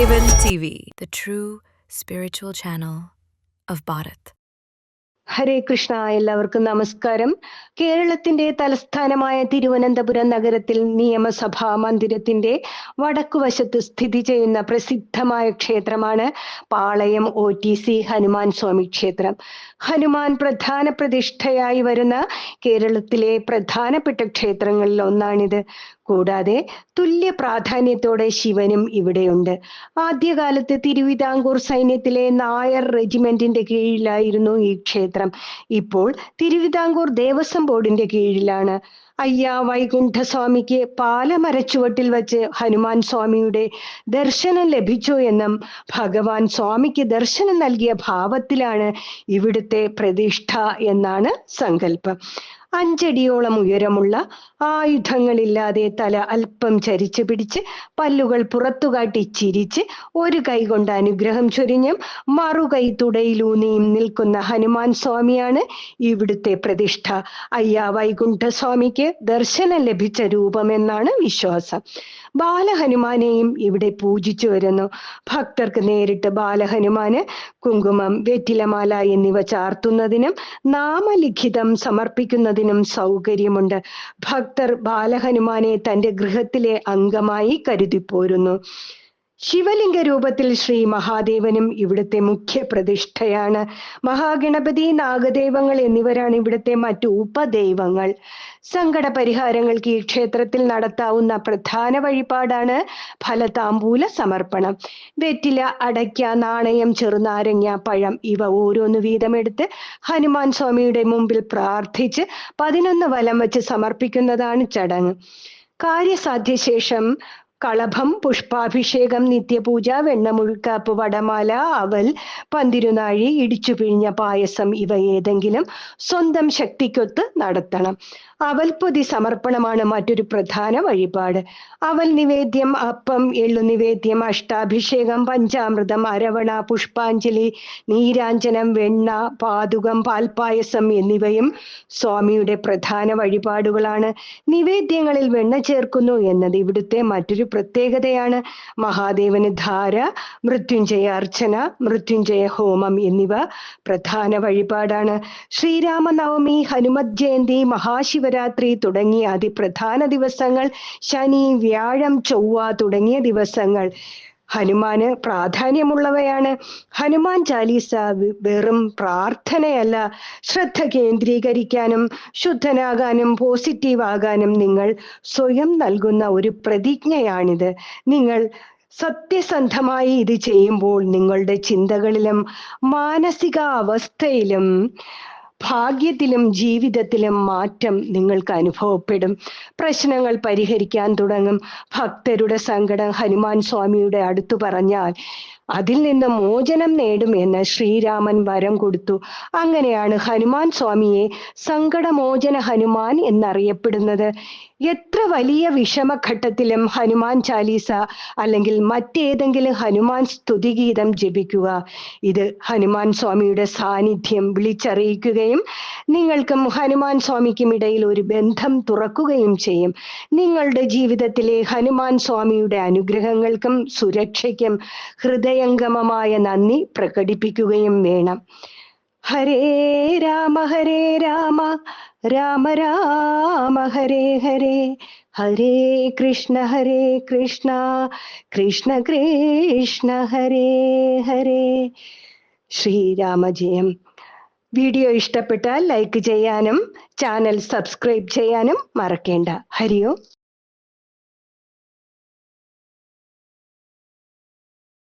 Mahadevan TV, the true spiritual channel of Bharat. ഹരേ കൃഷ്ണ എല്ലാവർക്കും നമസ്കാരം. കേരളത്തിന്റെ തലസ്ഥാനമായ തിരുവനന്തപുരം നഗരത്തിൽ നിയമസഭാ മന്ദിരത്തിന്റെ വടക്കുവശത്ത് സ്ഥിതി ചെയ്യുന്ന പ്രസിദ്ധമായ ക്ഷേത്രമാണ് Palayam O T C Hanuman Swami ക്ഷേത്രം. ഹനുമാൻ പ്രധാന പ്രതിഷ്ഠയായി വരുന്ന കേരളത്തിലെ പ്രധാനപ്പെട്ട ക്ഷേത്രങ്ങളിൽ ഒന്നാണിത്. കൂടാതെ തുല്യ പ്രാധാന്യത്തോടെ ശിവനും ഇവിടെയുണ്ട്. ആദ്യകാലത്ത് തിരുവിതാംകൂർ സൈന്യത്തിലെ നായർ റെജിമെന്റിന്റെ കീഴിലായിരുന്നു ഈ ക്ഷേത്രം. ഇപ്പോൾ തിരുവിതാംകൂർ ദേവസ്വം ബോർഡിന്റെ കീഴിലാണ്. അയ്യ വൈകുണ്ഠസ്വാമിക്ക് പാലമരച്ചുവട്ടിൽ വച്ച് ഹനുമാൻ സ്വാമിയുടെ ദർശനം ലഭിച്ചു എന്നും ഭഗവാൻ സ്വാമിക്ക് ദർശനം നൽകിയ ഭാവത്തിലാണ് ഇവിടുത്തെ പ്രതിഷ്ഠ എന്നാണ് സങ്കല്പം. അഞ്ചടിയോളം ഉയരമുള്ള ആയുധങ്ങളില്ലാതെ തല അല്പം ചരിച്ചു പിടിച്ച് പല്ലുകൾ പുറത്തുകാട്ടി ചിരിച്ച് ഒരു കൈ കൊണ്ട് അനുഗ്രഹം ചൊരിഞ്ഞും മറുകൈ തുടയിലൂന്നിയും നിൽക്കുന്ന ഹനുമാൻ സ്വാമിയാണ് ഇവിടുത്തെ പ്രതിഷ്ഠ. അയ്യ വൈകുണ്ഠസ്വാമിക്ക് ദർശനം ലഭിച്ച രൂപമെന്നാണ് വിശ്വാസം. ബാലഹനുമാനെയും ഇവിടെ പൂജിച്ചു വരുന്നു. ഭക്തർക്ക് നേരിട്ട് ബാലഹനുമാന് കുങ്കുമം വെറ്റിലമാല എന്നിവ ചാർത്തുന്നതിനും നാമലിഖിതം സമർപ്പിക്കുന്നതിനും സൗകര്യമുണ്ട്. ഭക്തർ ബാലഹനുമാനെ തന്റെ ഗൃഹത്തിലെ അംഗമായി കരുതിപ്പോരുന്നു. ശിവലിംഗ രൂപത്തിൽ ശ്രീ മഹാദേവനും ഇവിടുത്തെ മുഖ്യ പ്രതിഷ്ഠയാണ്. മഹാഗണപതി നാഗദേവങ്ങൾ എന്നിവരാണ് ഇവിടുത്തെ മറ്റു ഉപദൈവങ്ങൾ. സങ്കട പരിഹാരങ്ങൾക്ക് ഈ ക്ഷേത്രത്തിൽ നടത്താവുന്ന പ്രധാന വഴിപാടാണ് ഫലതാമ്പൂല സമർപ്പണം. വെറ്റില അടയ്ക്ക നാണയം ചെറുനാരങ്ങ പഴം ഇവ ഓരോന്ന് വീതമെടുത്ത് ഹനുമാൻ സ്വാമിയുടെ മുമ്പിൽ പ്രാർത്ഥിച്ച് പതിനൊന്ന് വലം വെച്ച് സമർപ്പിക്കുന്നതാണ് ചടങ്ങ്. കാര്യസാധ്യശേഷം കളഭം പുഷ്പാഭിഷേകം നിത്യപൂജ വെണ്ണമുഴുക്കാപ്പ് വടമാല അവൽ പന്തിരുനാഴി ഇടിച്ചു പിഴിഞ്ഞ പായസം ഇവ ഏതെങ്കിലും സ്വന്തം ശക്തിക്കൊത്ത് നടത്തണം. അവൽപ്പൊതി സമർപ്പണമാണ് മറ്റൊരു പ്രധാന വഴിപാട്. അവൽ നിവേദ്യം അപ്പം എള്ളു നിവേദ്യം അഷ്ടാഭിഷേകം പഞ്ചാമൃതം അരവണ പുഷ്പാഞ്ജലി നീരാഞ്ജനം വെണ്ണ പാതുകം പാൽപായസം എന്നിവയും സ്വാമിയുടെ പ്രധാന വഴിപാടുകളാണ്. നിവേദ്യങ്ങളിൽ വെണ്ണ ചേർക്കുന്നു എന്നത് ഇവിടുത്തെ മറ്റൊരു പ്രത്യേകതയാണ്. മഹാദേവന് ധാര മൃത്യുഞ്ജയ അർച്ചന മൃത്യുഞ്ജയ ഹോമം എന്നിവ പ്രധാന വഴിപാടാണ്. ശ്രീരാമനവമി ഹനുമത് ജയന്തി മഹാശിവരാത്രി തുടങ്ങിയ അതിപ്രധാന ദിവസങ്ങൾ ശനി വ്യാഴം ചൊവ്വ തുടങ്ങിയ ദിവസങ്ങൾ. ഹനുമാന് പ്രാധാന്യമുള്ളവയാണ്. ഹനുമാൻ ചാലീസ വെറും പ്രാർത്ഥനയല്ല. ശ്രദ്ധ കേന്ദ്രീകരിക്കാനും ശുദ്ധനാകാനും പോസിറ്റീവ് ആകാനും നിങ്ങൾ സ്വയം നൽകുന്ന ഒരു പ്രതിജ്ഞയാണിത്. നിങ്ങൾ സത്യസന്ധമായി ഇത് ചെയ്യുമ്പോൾ നിങ്ങളുടെ ചിന്തകളിലും മാനസിക അവസ്ഥയിലും ഭാഗ്യത്തിലും ജീവിതത്തിലും മാറ്റം നിങ്ങൾക്ക് അനുഭവപ്പെടും. പ്രശ്നങ്ങൾ പരിഹരിക്കാൻ തുടങ്ങും. ഭക്തരുടെ സങ്കടം ഹനുമാൻ സ്വാമിയുടെ അടുത്തു പറഞ്ഞാൽ അതിൽ നിന്ന് മോചനം നേടുമെന്ന് ശ്രീരാമൻ വരം കൊടുത്തു. അങ്ങനെയാണ് ഹനുമാൻ സ്വാമിയെ സങ്കടമോചന ഹനുമാൻ എന്നറിയപ്പെടുന്നത്. എത്ര വലിയ വിഷമഘട്ടത്തിലും ഹനുമാൻ ചാലീസ അല്ലെങ്കിൽ മറ്റേതെങ്കിലും ഹനുമാൻ സ്തുതിഗീതം ജപിക്കുക. ഇത് ഹനുമാൻ സ്വാമിയുടെ സാന്നിധ്യം വിളിച്ചറിയിക്കുകയും നിങ്ങൾക്കും ഹനുമാൻ സ്വാമിക്കും ഇടയിൽ ഒരു ബന്ധം തുറക്കുകയും ചെയ്യും. നിങ്ങളുടെ ജീവിതത്തിലെ ഹനുമാൻ സ്വാമിയുടെ അനുഗ്രഹങ്ങൾക്കും സുരക്ഷയ്ക്കും ഹൃദയംഗമമായ നന്ദി പ്രകടിപ്പിക്കുകയും വേണം. ഹരേ രാമ ഹരേ രാമ രാമ രാമ ഹരേ ഹരേ ഹരേ കൃഷ്ണ ഹരേ കൃഷ്ണ കൃഷ്ണ കൃഷ്ണ ഹരേ ഹരേ. ശ്രീരാമജയം വീഡിയോ ഇഷ്ടപ്പെട്ടാൽ ലൈക്ക് ചെയ്യാനും ചാനൽ സബ്സ്ക്രൈബ് ചെയ്യാനും മറക്കേണ്ട. ഹരിയോ.